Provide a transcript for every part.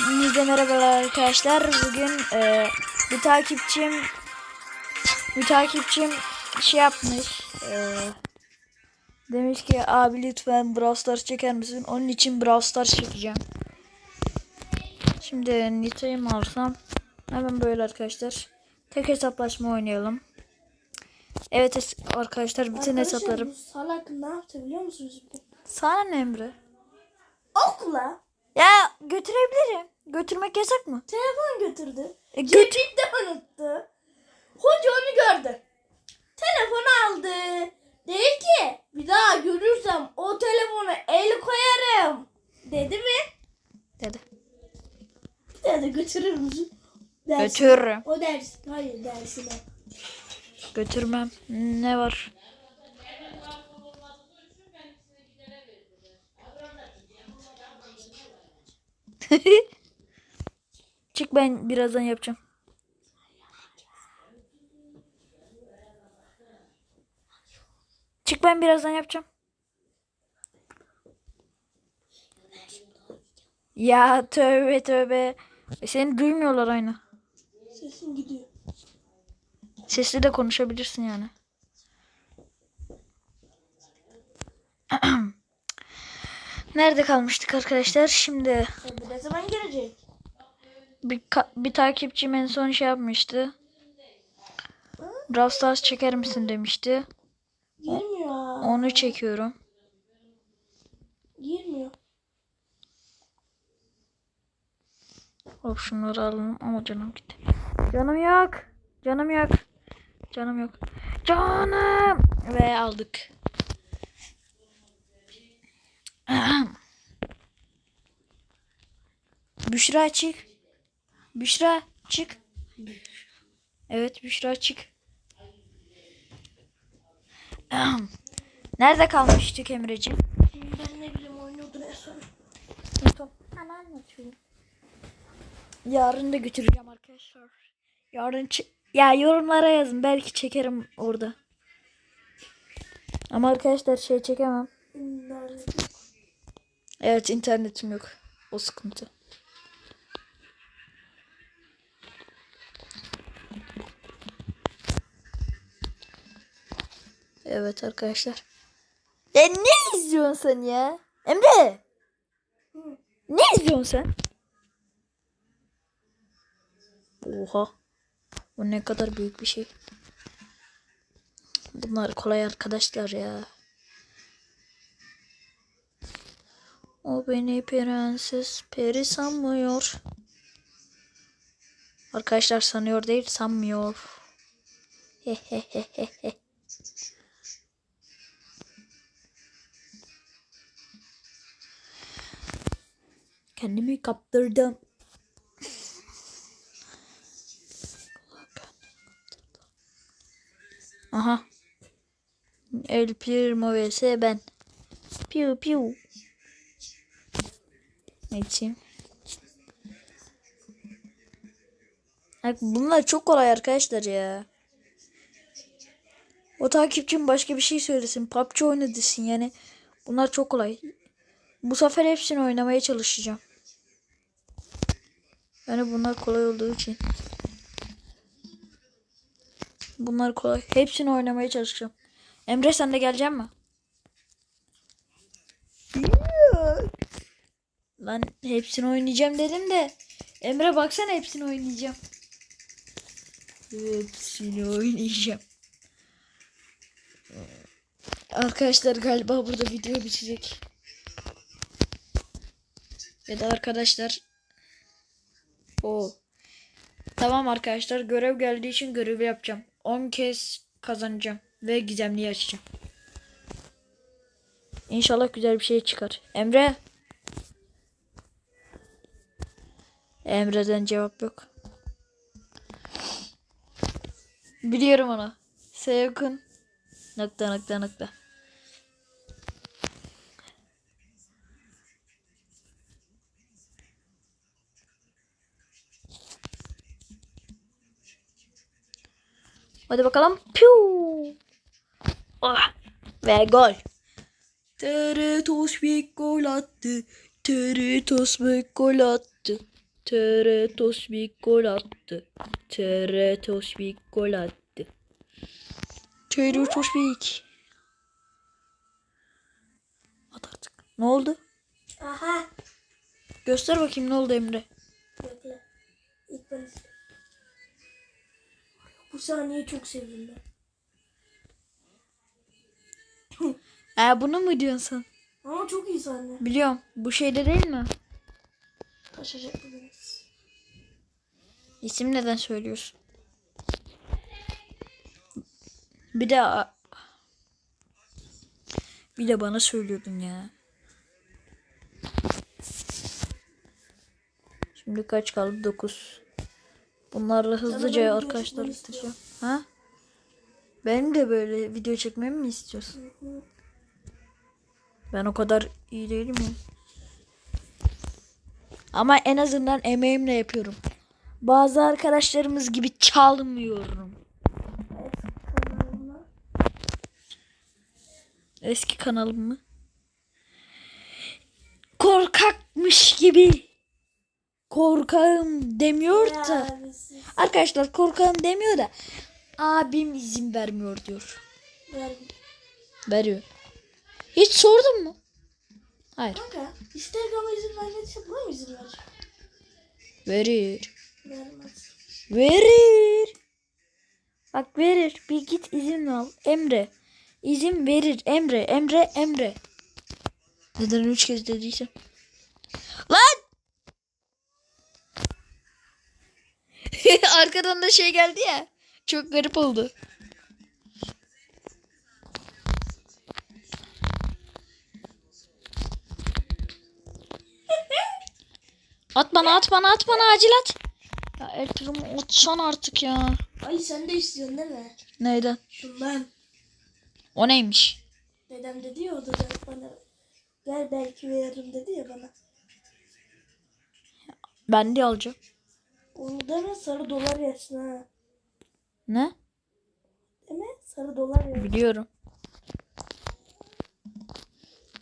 Hepinize merhabalar arkadaşlar. Bugün e, bir takipçim bir takipçim şey yapmış. E, demiş ki abi lütfen Brawl Stars çeker misin? Onun için Brawl Stars çekeceğim. Şimdi Nita'yı mı alsam? Hemen böyle arkadaşlar. Tek hesaplaşma oynayalım. Evet arkadaşlar bütün Arkadaşlar, hesaplarım. salak ne yaptı biliyor musunuz? Sana ne Emre? Okula Ya götürebilirim. Götürmek yasak mı? telefon götürdü. E, götür. Cebinde unuttu. Hoca onu gördü. Telefonu aldı. Dedi ki bir daha görürsem o telefona el koyarım. Dedi mi? Dedi. Dedi götürür müsün? Dersi- Götürürüm. O ders. Hayır dersine. Götürmem. Ne var? Çık ben birazdan yapacağım. Çık ben birazdan yapacağım. Ya tövbe tövbe. Seni duymuyorlar aynı. Sesin gidiyor. Sesli de konuşabilirsin yani. Nerede kalmıştık arkadaşlar? Şimdi E, ne zaman gelecek? bir, bir takipçim en son şey yapmıştı. Brawl Stars çeker misin demişti. Girmiyor. Onu çekiyorum. Girmiyor. Hop şunları alalım ama canım gitti. Canım yok. Canım yok. Canım yok. Canım. Ve aldık. Büşra çık. Büşra çık. Evet Büşra çık. Nerede kalmıştık Emre'ciğim? Ben ne bileyim oynuyordun en son. Hemen anlatıyorum. Yarın da götüreceğim arkadaşlar. Yarın ya yorumlara yazın belki çekerim orada. Ama arkadaşlar şey çekemem. Nerede? Evet internetim yok. O sıkıntı. Evet arkadaşlar. Ya ne izliyorsun sen ya? Emre! Ne izliyorsun sen? Oha. Bu ne kadar büyük bir şey. Bunlar kolay arkadaşlar ya. O beni prenses peri sanmıyor. Arkadaşlar sanıyor değil sanmıyor. Kendimi kaptırdım. Aha. El Primo vs ben. Piu piu. Bak bunlar çok kolay arkadaşlar ya. O takipçim başka bir şey söylesin. PUBG oyna yani. Bunlar çok kolay. Bu sefer hepsini oynamaya çalışacağım. Yani bunlar kolay olduğu için. Bunlar kolay. Hepsini oynamaya çalışacağım. Emre sen de gelecek mi? Lan hepsini oynayacağım dedim de. Emre baksana hepsini oynayacağım. Hepsini oynayacağım. Arkadaşlar galiba burada video bitecek. Ya da arkadaşlar. O. Tamam arkadaşlar görev geldiği için görevi yapacağım. 10 kez kazanacağım ve gizemliyi açacağım. İnşallah güzel bir şey çıkar. Emre. Emre'den cevap yok. Biliyorum onu. Sevkun. Nokta nokta nokta. Hadi bakalım. Piu. Ah. Ve gol. Teritos bir gol attı. Teritos bir gol attı. TR Tosbik gol attı. TR Tosbik gol attı. TR Tosbik. At artık. Ne oldu? Aha. Göster bakayım ne oldu Emre. Bekle. İlk ben istedim. Bu sahneyi çok sevdim ben. E bunu mu diyorsun sen? Ama çok iyi sahne. Biliyorum. Bu şeyde değil mi? Taşacak biraz. İsim neden söylüyorsun? Bir de bir de bana söylüyordun ya. Şimdi kaç kaldı? 9. Bunlarla hızlıca video arkadaşlar bitireceğim. Ha? Benim de böyle video çekmemi mi istiyorsun? Ben o kadar iyi değilim ya. Ama en azından emeğimle yapıyorum. Bazı arkadaşlarımız gibi çalmıyorum. Eski kanalım mı? Korkakmış gibi. Korkarım demiyor da. Arkadaşlar korkarım demiyor da. Abim izin vermiyor diyor. Ver. Veriyor. Hiç sordun mu? Hayır. Kanka Instagram'a izin vermediyse buna mı izin verecek? Verir. Verir. Bak verir. Bir git izin al. Emre. İzin verir. Emre. Emre. Emre. Neden üç kez dediyse. Lan! Arkadan da şey geldi ya. Çok garip oldu. At bana at bana at bana acil at. Ya Ertuğrul atsan artık ya. Ay sen de istiyorsun değil mi? Neyden? Şundan. O neymiş? Dedem dedi ya o da bana. Gel belki veririm dedi ya bana. Ben de alacağım. Onu deme sarı dolar yersin ha. Ne? Mi? Sarı dolar yersin. Biliyorum.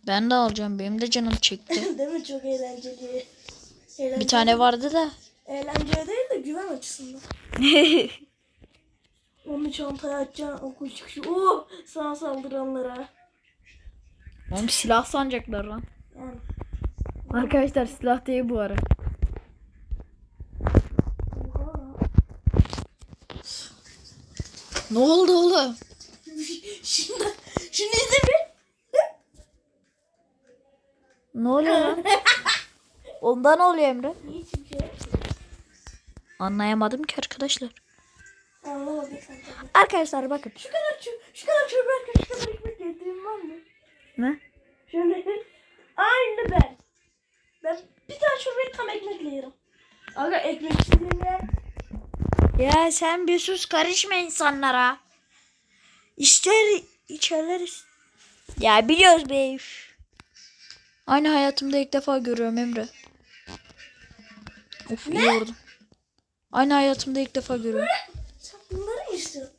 Ben de alacağım. Benim de canım çekti. değil mi? Çok eğlenceli. Eğlenceli. Bir tane vardı da. Eğlenceli değil de güven açısından. Onu çantaya atacaksın okul çıkışı. Oo, sana saldıranlara. Oğlum silah sanacaklar lan. Yani. Arkadaşlar silah değil bu ara. Ne oldu oğlum? Şimdi, şimdi izle bir. Ne oluyor lan? Ondan oluyor Emre. Hiçbir şey. Anlayamadım ki arkadaşlar. Arkadaşlar bakın. Şu kadar çö şu kadar çöp şu kadar ekmek yediğim var mı? Ne? Şöyle aynı ben. Ben bir tane çorbayı tam ekmekle yerim. Aga ekmek istediğim yer. Ya sen bir sus karışma insanlara. İster içerler. Ya biliyoruz be. Aynı hayatımda ilk defa görüyorum Emre. Of iyi vurdum. Aynı hayatımda ilk defa görüyorum. Sen bunları mı istiyorsun?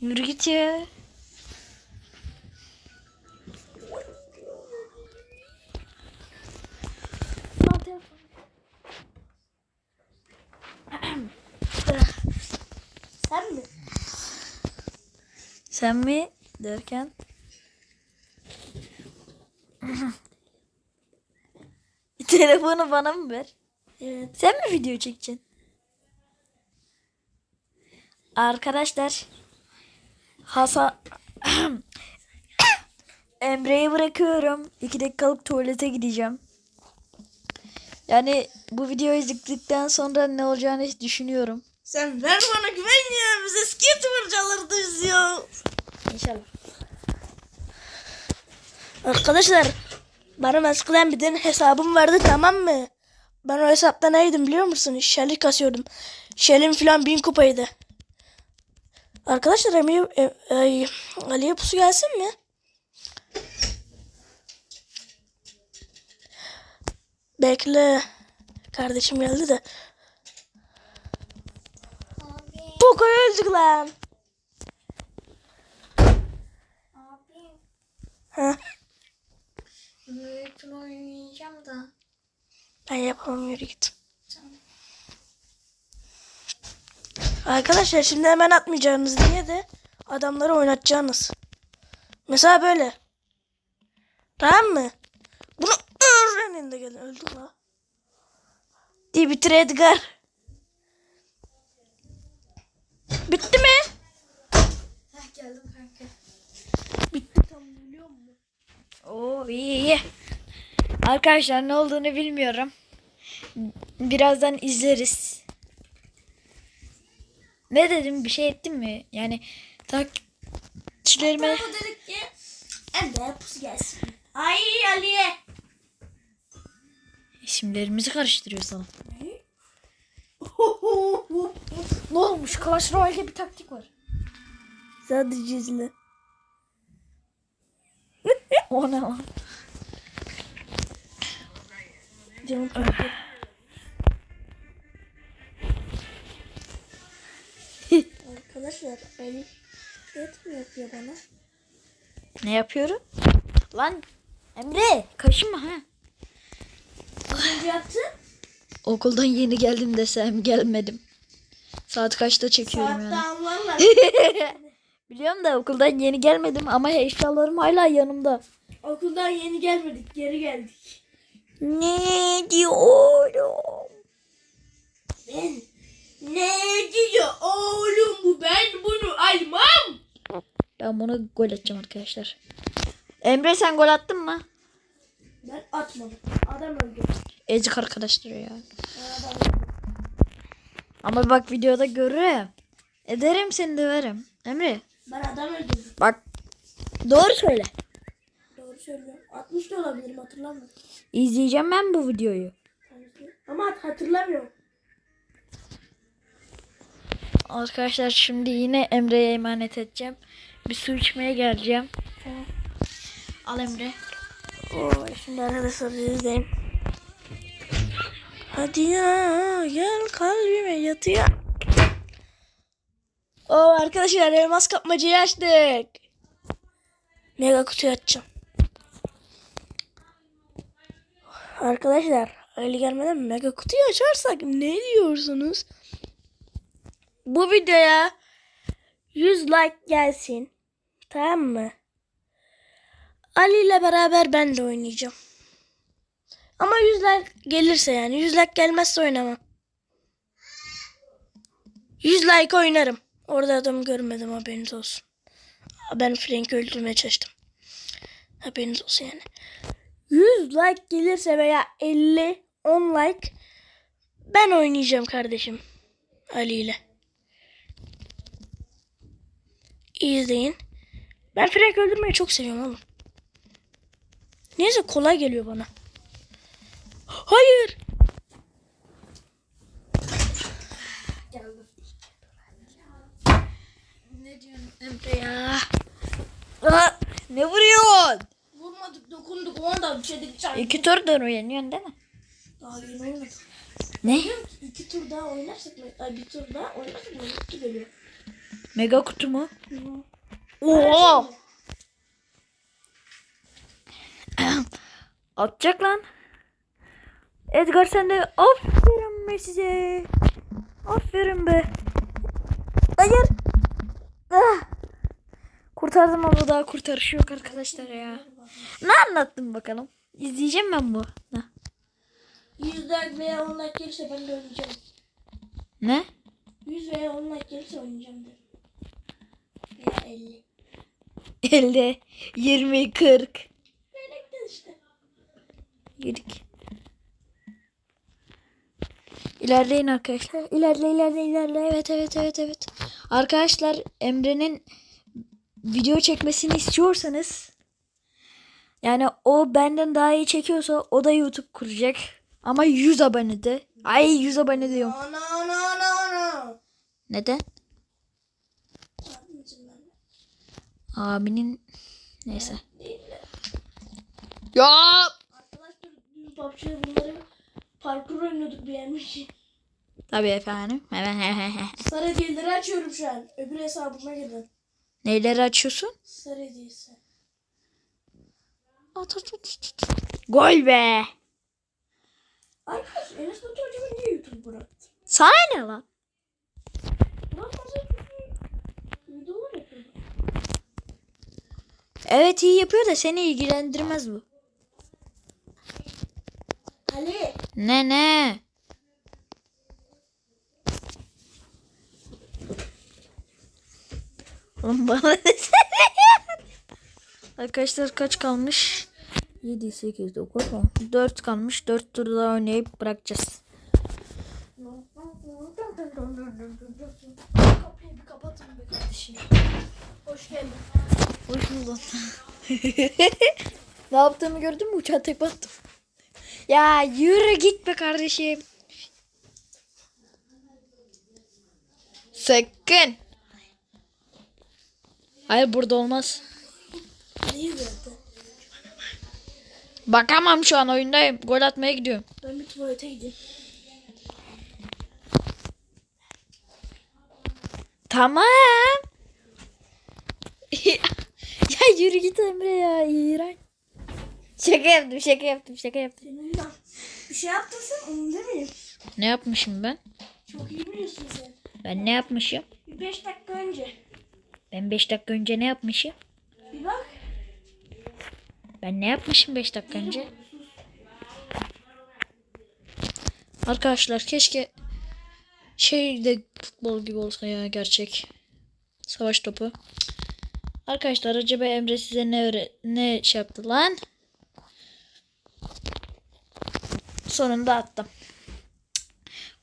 Yürü git ya. Sen mi? Sen mi derken? Telefonu bana mı ver? Evet. Sen mi video çekeceksin? Arkadaşlar Hasan Emre'yi bırakıyorum. İki dakikalık tuvalete gideceğim. Yani bu videoyu izledikten sonra ne olacağını hiç düşünüyorum. Sen ver bana güven ya. Biz eski YouTuber'calardık ya. İnşallah. Arkadaşlar benim eskiden bir tane hesabım vardı tamam mı? Ben o hesapta neydim biliyor musun? Şeli kasıyordum. Şelim falan bin kupaydı. Arkadaşlar Emre, e, ay, Ali'ye pusu gelsin mi? Bekle. Kardeşim geldi de. Poco öldük lan. Ha. Bütün oynayacağım da. Ben yapamam yürü git. Arkadaşlar şimdi hemen atmayacağınız diye de adamları oynatacaksınız. Mesela böyle. Tamam mı? Bunu öğrenin de gelin. Öldü la. Diye bitir Edgar. Bitti mi? Heh geldim kanka. Bitti tam biliyor musun? Oo iyi iyi. Arkadaşlar ne olduğunu bilmiyorum. Birazdan izleriz. Ne dedim bir şey ettim mi? Yani takipçilerime Tarafa dedik ki Emre pusu gelsin. Ay Aliye. isimlerimizi karıştırıyor sana. Ne olmuş? Clash Royale'de bir taktik var. Sadece izle. O ne lan? Canım Arkadaşlar Ali et mi yapıyor bana? Ne yapıyorum? Lan Emre kaşınma ha. Ne yaptı? Okuldan yeni geldim desem gelmedim. Saat kaçta çekiyorum yani. Saatte alman Biliyorum da okuldan yeni gelmedim ama eşyalarım hala yanımda. Okuldan yeni gelmedik geri geldik. Ne diyorum? Ben ne diyor oğlum bu ben bunu almam. Ben bunu gol atacağım arkadaşlar. Emre sen gol attın mı? Ben atmadım. Adam öldü. Ezik arkadaşlar ya. Adam. Ama bak videoda görürüm. Ederim seni döverim. Emre Ben adam öldürdüm. bak doğru söyle. Söylüyorum. 60 da olabilirim hatırlamıyorum. İzleyeceğim ben bu videoyu. Ama hat- hatırlamıyorum. Arkadaşlar şimdi yine Emre'ye emanet edeceğim. Bir su içmeye geleceğim. Tamam. Al Emre. Oo, şimdi arkadaşlar izleyin. Hadi ya gel kalbime yatıyor. Oo arkadaşlar elmas kapmacayı açtık. Mega kutuyu açacağım. Arkadaşlar öyle gelmeden mega kutuyu açarsak ne diyorsunuz? Bu videoya 100 like gelsin. Tamam mı? Ali ile beraber ben de oynayacağım. Ama yüzler gelirse yani. Yüz like gelmezse oynamam. Yüz like oynarım. Orada adamı görmedim haberiniz olsun. Ben Frank'i öldürmeye çalıştım. Haberiniz olsun yani. 100 like gelirse veya 50 10 like ben oynayacağım kardeşim. Ali ile. İyi izleyin. Ben Frank öldürmeyi çok seviyorum oğlum. Neyse kolay geliyor bana. Hayır. Ne diyorsun Emre ya? Aa, ne vuruyorsun? Vurmadık dokunduk ona da şey dedik. Çarptık. İki turdan oynuyorsun değil mi? Daha yeni oynadık. Ne? İki tur daha oynarsak ay bir tur daha oynarsak mı? İki geliyor. Mega kutu mu? Hı. Oo! Atacak lan. Edgar sen de aferin be size. Aferin be. Hayır. Ah. Kurtardım ama daha kurtarışı yok arkadaşlar ya. Ne anlattın bakalım? İzleyeceğim ben bu. Ne? Yüz veya on like gelirse ben de oynayacağım. Ne? 100 veya 10 like gelirse oynayacağım dedim. Veya 50. 50, 20, 40. Böyle gideceğiz işte. Yedik. İlerleyin arkadaşlar. İlerle ilerle ilerle. Evet evet evet evet. Arkadaşlar Emre'nin video çekmesini istiyorsanız yani o benden daha iyi çekiyorsa o da YouTube kuracak. Ama 100 abonede. Ay 100 abone diyorum. No no no no no. Neden? Abinin neyse. Ya Arkadaşlar dün PUBG'de bunları parkur oynuyorduk beğenmiş. Tabii efendim. Sarı hediyeleri açıyorum şu an. Öbür hesabıma girin. Neyleri açıyorsun? Sarı hediyesi. At at at at. at. Gol be. Arkadaş Enes Batur acaba niye YouTube bıraktı? Sana ne lan? Evet iyi yapıyor da seni ilgilendirmez bu. Ali. Ne ne? Oğlum bana desene. Arkadaşlar kaç kalmış? 7, 8, 9, 10. 4 kalmış. 4 tur daha oynayıp bırakacağız. Kapıyı bir kapatın be kardeşim. Hoş geldin. Hoş buldun. ne yaptığımı gördün mü? Uçağa tek battım. Ya yürü git be kardeşim. Sakın. Hayır burada olmaz. Verdi? Bakamam şu an oyundayım. Gol atmaya gidiyorum. Ben bir tuvalete gideyim. Tamam. ya yürü git Emre ya. İğrenç. Şaka yaptım, şaka yaptım, şaka yaptım. Bir şey yaptın sen onu demeyeyim. Ne yapmışım ben? Çok iyi biliyorsun sen. Ben ne yapmışım? Bir beş dakika önce. Ben 5 dakika önce ne yapmışım? Bir bak. Ben ne yapmışım 5 dakika önce? Arkadaşlar keşke şey de futbol gibi olsa ya gerçek. Savaş topu. Arkadaşlar acaba Emre size ne öğre ne şey yaptı lan? Sonunda attım.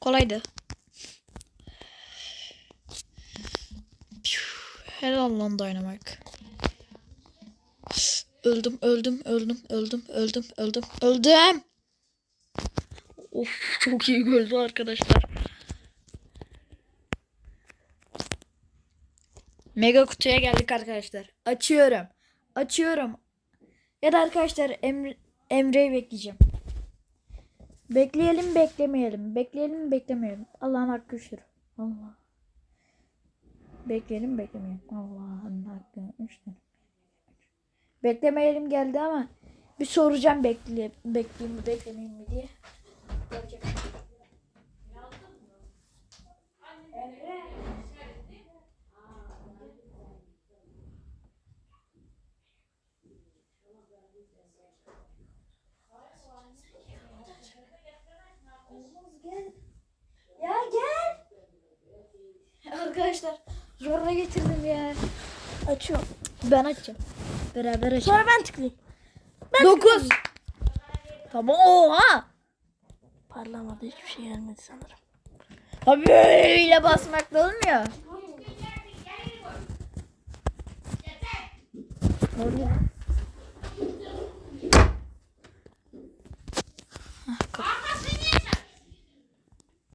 Kolaydı. Helal lan oynamak. Öldüm, öldüm, öldüm, öldüm, öldüm, öldüm, öldüm. Of çok iyi gördü arkadaşlar. Mega kutuya geldik arkadaşlar. Açıyorum. Açıyorum. Ya da arkadaşlar Emre, Emre'yi bekleyeceğim. Bekleyelim beklemeyelim. Bekleyelim beklemeyelim. Allah'ın hakkı şur. Allah. Bekleyelim beklemeyelim. Allah'ın hakkı üçtür. Beklemeyelim geldi ama bir soracağım bekle bekleyeyim mi beklemeyeyim mi diye. Ya gel. Arkadaşlar zorla getirdim ya. Açıyorum. Ben açacağım. Beraber açalım. Sonra ben tıklayayım. 9. Tamam oha. Parlamadı hiçbir şey gelmedi sanırım. Abi böyle basmakla olmuyor. Orada.